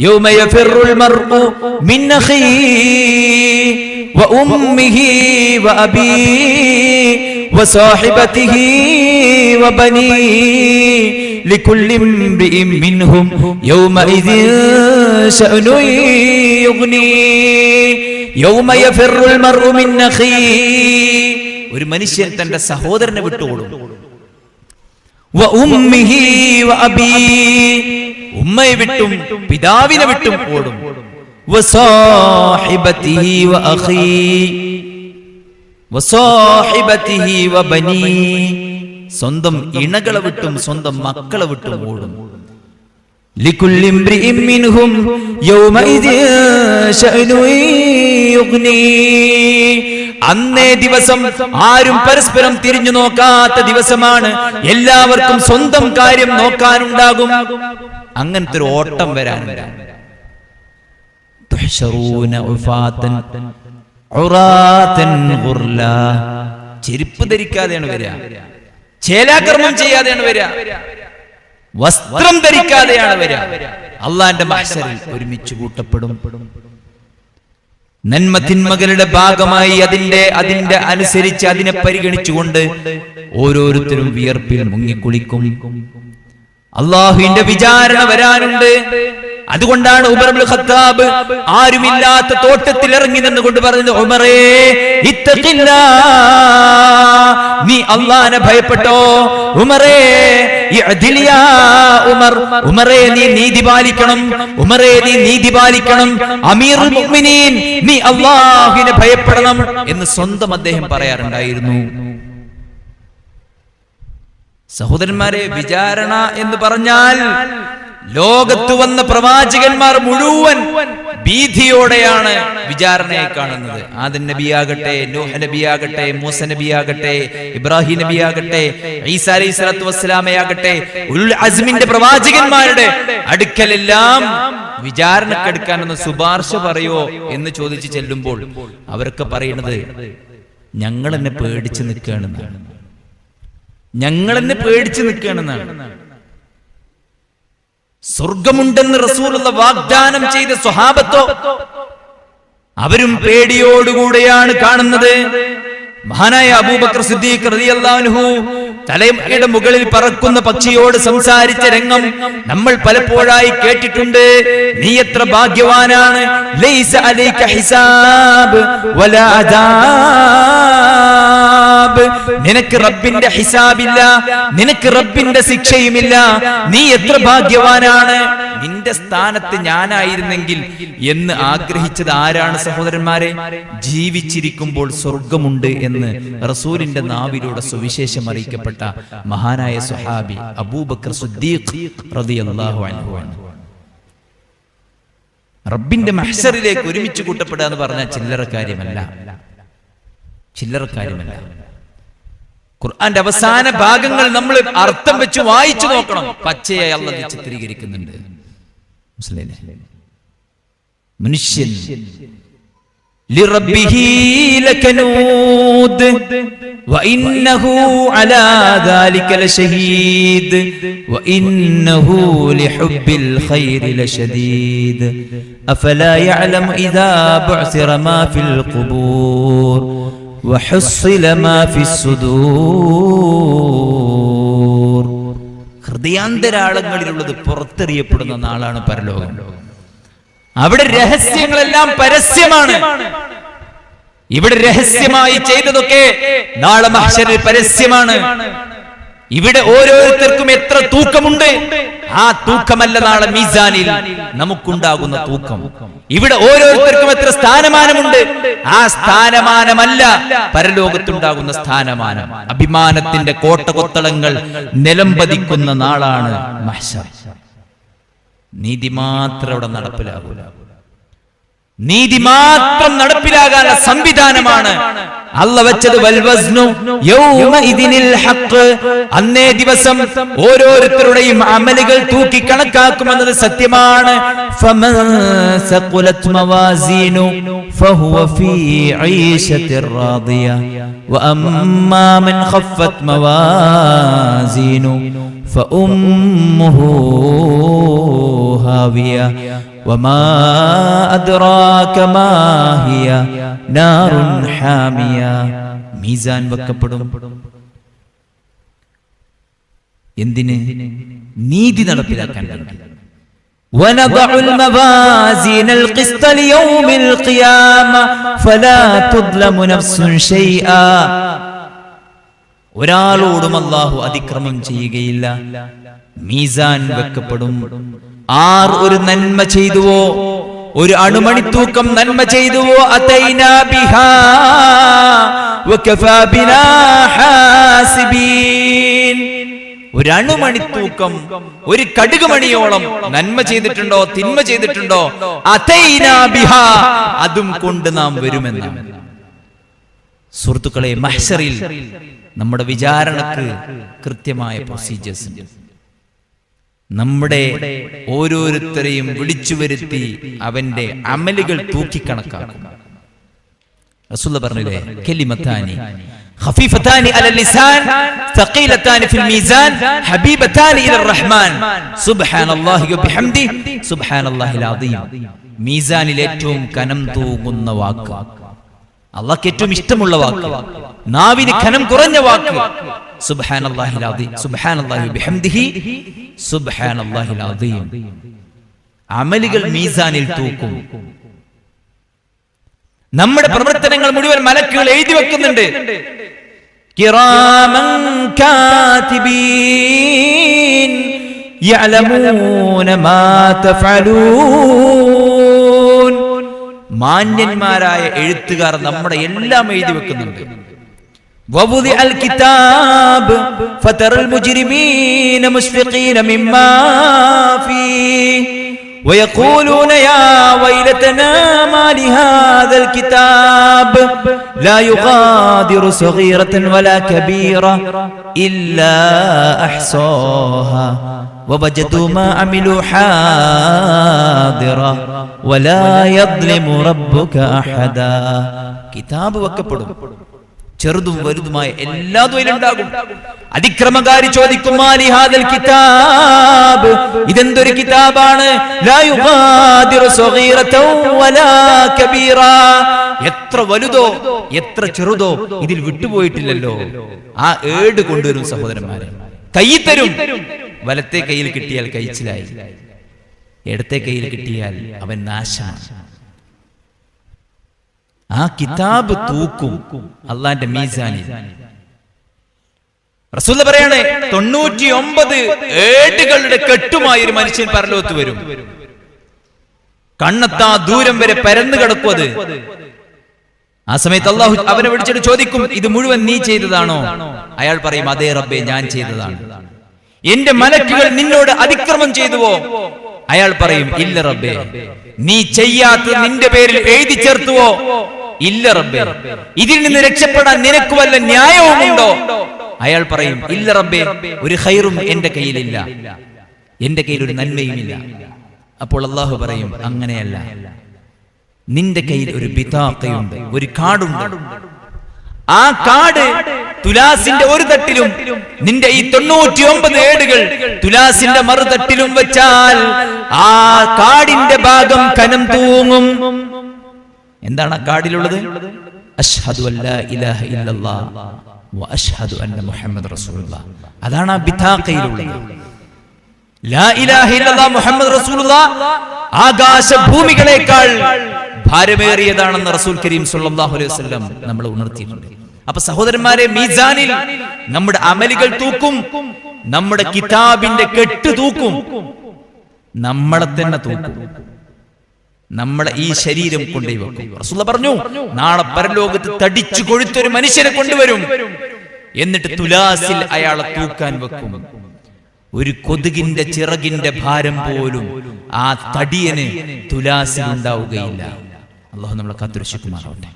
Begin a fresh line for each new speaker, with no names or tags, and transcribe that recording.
يوم يفر المرء من أخيه وأمه وأبيه وصاحبته وبنيه لكل امرئ منهم يومئذ شأن يغنيه يوم يفر المرء من أخيه ഒരു മനുഷ്യൻ തന്റെ സഹോദരനെ വിട്ടുകൊടും വ ഉമ്മിഹി വ അബീ. ഉമ്മയെ വിട്ടും പിതാവിനെ വിട്ടും ഓടും വ സാഹിബത്തിഹി വ അഖീ. വ സാഹിബത്തിഹി വ ബനീ. സ്വന്തം ഇണകളെ വിട്ടും സ്വന്തം മക്കളെ വിട്ടും ഓടും لكل امرئ منهم يومئذ شأن يغنيه അന്നേ ദിവസം ആരും പരസ്പരം തിരിഞ്ഞു നോക്കാത്ത ദിവസമാണ് എല്ലാവർക്കും സ്വന്തം കാര്യം നോക്കാനുണ്ടാകും അങ്ങനത്തെ ഒരു ഓട്ടം വരാൻ. ചെരുപ്പ് ധരിക്കാതെയാണ് വരിക. ചേലാക്രമം ചെയ്യാതെയാണ് വരിക. വസ്ത്രം ധരിക്കാതെയാണ് വരിക. അള്ളാന്റെ മഹ്ശറിൽ ഒരുമിച്ച് കൂട്ടപ്പെടും. നന്മ തിന്മകളുടെ ഭാഗമായി അതിന്റെ അതിന്റെ അനുസരിച്ച് അതിനെ പരിഗണിച്ചുകൊണ്ട് ഓരോരുത്തരും വിയർപ്പിൽ മുങ്ങിക്കുളിക്കും. അള്ളാഹുവിന്റെ വിചാരണ വരാനുണ്ട്. അതുകൊണ്ടാണ് ഉമർ ഖത്താബ് ആരുമില്ലാത്ത തോട്ടത്തിൽ ഇറങ്ങി നിന്നുകൊണ്ട് പറഞ്ഞത് ഉമറേ ഇത്തില്ല നീ അള്ളാനെ ഭയപ്പെട്ടോ? ഉമറേ ഉമർ ഉമറേ നീ നീതി പാലിക്കണം. ഉമറേ നീ നീതി പാലിക്കണം. അമീർ നീ അള്ളാഹുവിനെ ഭയപ്പെടണം എന്ന് സ്വന്തം അദ്ദേഹം പറയാറുണ്ടായിരുന്നു. സഹോദരന്മാരെ വിചാരണ എന്ന് പറഞ്ഞാൽ ലോകത്ത് വന്ന പ്രവാചകന്മാർ മുഴുവൻ ഭീതിയോടെയാണ് വിചാരണയെ കാണുന്നത്. ആദൻ നബിയാകട്ടെ നോഹ നബിയാകട്ടെ മൂസ നബിയാകട്ടെ ഇബ്രാഹിം നബിയാകട്ടെ ഈസാ അലൈഹി സ്വലാത്തു വസ്സലാമയാകട്ടെ ഉൽ അസ്മിന്റെ പ്രവാചകന്മാരുടെ അടുക്കലെല്ലാം വിചാരണക്കെടുക്കാനൊന്ന് ശുപാർശ പറയോ എന്ന് ചോദിച്ചു ചെല്ലുമ്പോൾ അവരൊക്കെ പറയുന്നത് ഞങ്ങൾ എന്നെ പേടിച്ച് നിൽക്കുകയാണെന്നാണ് ഞങ്ങൾ എന്നെ പേടിച്ച് നിൽക്കുകയാണെന്നാണ്. സ്വർഗമുണ്ടെന്ന് റസൂലുള്ള വാഗ്ദാനം ചെയ്ത സ്വഹാബത്തോ അവരും പേടിയോടുകൂടെയാണ് കാണുന്നത്. മഹാനായ അബൂബക്കർ സിദ്ദീഖ് റളിയല്ലാഹു തലയുടെ മുകളിൽ പറക്കുന്ന പക്ഷിയോട് സംസാരിച്ച രംഗം നമ്മൾ പലപ്പോഴായി കേട്ടിട്ടുണ്ട്. നീ എത്ര ഭാഗ്യവാനാണ്? ലൈസ അലൈക ഹിസാബ് വലാ അദാബ്. നിനക്ക് റബ്ബിന്റെ ഹിസാബില്ല നിനക്ക് റബ്ബിന്റെ ശിക്ഷയുമില്ല. നീ എത്ര ഭാഗ്യവാനാണ്? നിന്റെ സ്ഥാനത്ത് ഞാനായിരുന്നെങ്കിൽ എന്ന് ആഗ്രഹിച്ചത് ആരാണ് സഹോദരന്മാരെ? ജീവിച്ചിരിക്കുമ്പോൾ സ്വർഗമുണ്ട് എന്ന് റസൂലിന്റെ നാവിലൂടെ സുവിശേഷം അറിയിക്കപ്പെട്ട മഹാനായ സുഹാബി അബൂബക്കർ സുദ്ദീഖ്. റബ്ബിന്റെ മഹ്സറിലേക്ക് ഒരുമിച്ച് കൂട്ടപ്പെടുക എന്ന് പറഞ്ഞാൽ ചില്ലറ കാര്യമല്ല ചില്ലറ കാര്യമല്ല ഖുർആന്റെ അവസാന ഭാഗങ്ങൾ നമ്മൾ അർത്ഥം വെച്ച് വായിച്ചു നോക്കണം പച്ചയായി അള്ളതി ചിത്രീകരിക്കുന്നുണ്ട്? മനുഷ്യൻ لربه لكنود وإنه على ذلك لشهيد وإنه لحب الخير لشديد أفلا يعلم إذا بعثر ما في القبور وحصل ما في الصدور ഹൃദയാന്തരാളങ്ങളിലുള്ളത് പുറത്തെറിയപ്പെടുന്ന നാളാണ് പരലോകം അവിടെ രഹസ്യങ്ങളെല്ലാം പരസ്യമാണ്. ഇവിടെ രഹസ്യമായി ചെയ്തതൊക്കെ നാളെ മഹ്ശരിൽ പരസ്യമാണ്. ഇവിടെ ഓരോരുത്തർക്കും എത്ര തൂക്കമുണ്ട്? ആ തൂക്കമല്ല നാളെ മീസാനിൽ നമുക്കുണ്ടാകുന്ന തൂക്കം. ഇവിടെ ഓരോരുത്തർക്കും എത്ര സ്ഥാനമാനമുണ്ട്? ആ സ്ഥാനമാനമല്ല പരലോകത്തുണ്ടാകുന്ന സ്ഥാനമാനം. അഭിമാനത്തിന്റെ കോട്ട കൊത്തളങ്ങൾ നിലംപതിക്കുന്ന നാളാണ് മഹ്ശർ നീതി മാത്രം അവിടെ നടപ്പിലാകൂല നീതി മാത്രം നടപ്പിലാകാനുള്ള സംവിധാനമാണ് അല്ല വെച്ചത് അന്നേ ദിവസം ഓരോരുത്തരുടെയും അമലുകൾ തൂക്കി കണക്കാക്കുമെന്നത് സത്യമാണ്. ഫമൻ മവാസീനു. ഫഹുവ ഫീ ഐശത്തിർ റാദിയ വഅമ്മാ മൻ ഖഫത് മവാസീനു فأمه هاوية وما أدراك ما هي نار حامية മീസാൻ വെക്കപ്പെടും എന്തിന് നീതി നടപ്പിലാക്കാൻ വേണ്ടി ونضع الموازين القسط ليوم القيامة فلا تظلم نفس شيئا ഒരാളോടും അള്ളാഹു അതിക്രമം ചെയ്യുകയില്ല. മീസാൻ വെക്കപ്പെടും. ആർ ഒരു നന്മ ചെയ്തുവോ? ഒരു അണുമണിത്തൂക്കം നന്മ ചെയ്തുവോ? ഒരു അണുമണിത്തൂക്കം ഒരു കടുകുമണിയോളം നന്മ ചെയ്തിട്ടുണ്ടോ? തിന്മ ചെയ്തിട്ടുണ്ടോ? അതൈനാ ബിഹാ അതും കൊണ്ട് നാം വരുമെന്നാണ്. സുഹൃത്തുക്കളെ മഹ്സറിൽ നമ്മുടെ വിചാരണക്ക് കൃത്യമായ പ്രൊസീജിയേഴ്സ് ഉണ്ട് നമ്മുടെ ഓരോരുത്തരെയും വിളിച്ചു വരുത്തി അവന്റെ അമലുകൾ തൂക്കിക്കണക്കാക്കും റസൂല പറഞ്ഞില്ലേ കെലിമത്താനി خفيفتان على اللسان ثقيلتان في الميزان حبيبتان الى الرحمن سبحان الله وبحمده سبحان الله العظيم മീസാനിൽ ഏറ്റവും കനം തൂങ്ങുന്ന വാക്ക് അള്ളാഹ്ക്ക് ഏറ്റവും ഇഷ്ടമുള്ള വാക്ക്. നാവിന് ഖനം കുറഞ്ഞ വാക്ക്. അമലുകൾ മീസാനിൽ തൂക്കും. നമ്മുടെ പ്രവർത്തനങ്ങൾ മുഴുവൻ മലക്കുകൾ എഴുതി വെക്കുന്നുണ്ട്. കിറാമൻ കാതിബീൻ യഅലമൂന മാ തഫഅലൂൻ. മാന്യന്മാരായ എഴുത്തുകാർ നമ്മുടെ എല്ലാം എഴുതി വെക്കുന്നുണ്ട് ووضع الكتاب فترى المجرمين مشفقين مما فيه ويقولون يا ويلتنا ما لهذا الكتاب لا يغادر صغيرة ولا كبيرة إلا أحصاها ووجدوا ما عملوا حاضرا ولا يظلم ربك أحدا. كتاب وكبروا ചെറുതും വലുതുമായ എല്ലാ ഉണ്ടാകും. അതിക്രമകാരി ചോദിക്കും "മാലി ഹാദൽ കിതാബ്? ഇതെന്തൊരു കിതാബാണ്? എത്ര വലുതോ എത്ര ചെറുതോ ഇതിൽ വിട്ടുപോയിട്ടില്ലല്ലോ. ആ ഏട് കൊണ്ടുവരും സഹോദരന്മാരെ. കൈ തരും. വലത്തെ കയ്യിൽ കിട്ടിയാൽ കഴിച്ചിലായി ഇടത്തെ കയ്യിൽ കിട്ടിയാൽ അവൻ നാശമാണ്. ആ കിതാബ് തൂക്കും. അള്ളാന്റെ മീസാനിൽ. റസൂല പറയാണ് തൊണ്ണൂറ്റി ഒമ്പത് ഏടുകളുടെ കെട്ടുമായി ഒരു മനുഷ്യൻ പരലോത്ത് വരും. കണ്ണത്താ ദൂരം വരെ പരന്നു കിടക്കുവത്. ആ സമയത്ത് അള്ളാഹു അവനെ വിളിച്ചിട്ട് ചോദിക്കും ഇത് മുഴുവൻ നീ ചെയ്തതാണോ? അയാൾ പറയും അതേ റബ്ബെ ഞാൻ ചെയ്തതാണ്. എന്റെ മലക്കുകൾ നിന്നോട് അതിക്രമം ചെയ്തുവോ? അയാൾ പറയും ഇല്ല റബ്ബെ. നീ ചെയ്യാത്ത നിന്റെ പേരിൽ എഴുതി ചേർത്തുവോ? ഇല്ല റബ്ബേ. ഇതിൽ നിന്ന് രക്ഷപ്പെടാൻ നിനക്ക് വല്ല ന്യായവുമുണ്ടോ? അയാൾ പറയും ഇല്ല റബ്ബേ ഒരു ഹൈറും എന്റെ കയ്യിലില്ല. എന്റെ കയ്യിൽ ഒരു നന്മയുമില്ല. അപ്പോൾ അള്ളാഹു പറയും അങ്ങനെയല്ല. നിന്റെ കയ്യിൽ ഒരു ബിതാക്കയുണ്ട് ഒരു കാടുണ്ട്. ആ കാട് തുലാസിന്റെ ഒരു തട്ടിലും നിന്റെ ഈ തൊണ്ണൂറ്റി ഒമ്പത് ഏടുകൾ തുലാസിന്റെ മറുതട്ടിലും വെച്ചാൽ ആ കാടിന്റെ ഭാഗം കനം തൂങ്ങും. എന്താണ് ആ കാടിലുള്ളത്? അഷ്ഹദു മുഹമ്മദ് അതാണ് ആ ലാ ഇലാഹ മുഹമ്മദ് ആകാശ ഭാരമേറിയതാണെന്ന് റസൂൽ കരീം സല്ലല്ലാഹു അലൈഹി വസല്ലം നമ്മൾ ഉണർത്തിയിട്ടുണ്ട്. അപ്പൊ സഹോദരന്മാരെ മീസാനിൽ നമ്മുടെ അമലുകൾ തൂക്കും നമ്മുടെ കിതാബിന്റെ കെട്ട് തൂക്കും നമ്മളെ തന്നെ തൂക്കും. നമ്മളെ ഈ ശരീരം കൊണ്ടുപോയി വെക്കും. റസൂല പറഞ്ഞു നാളെ പരലോകത്ത് തടിച്ചു കൊഴുത്തൊരു മനുഷ്യനെ കൊണ്ടുവരും. എന്നിട്ട് തുലാസിൽ അയാളെ തൂക്കാൻ വെക്കും. ഒരു കൊതുകിന്റെ ചിറകിന്റെ ഭാരം പോലും ആ തടിയന് തുലാസിൽ ഉണ്ടാവുകയില്ല അള്ളാഹു നമ്മളെ കാത്തുരക്ഷിക്കുമാറാവട്ടെ.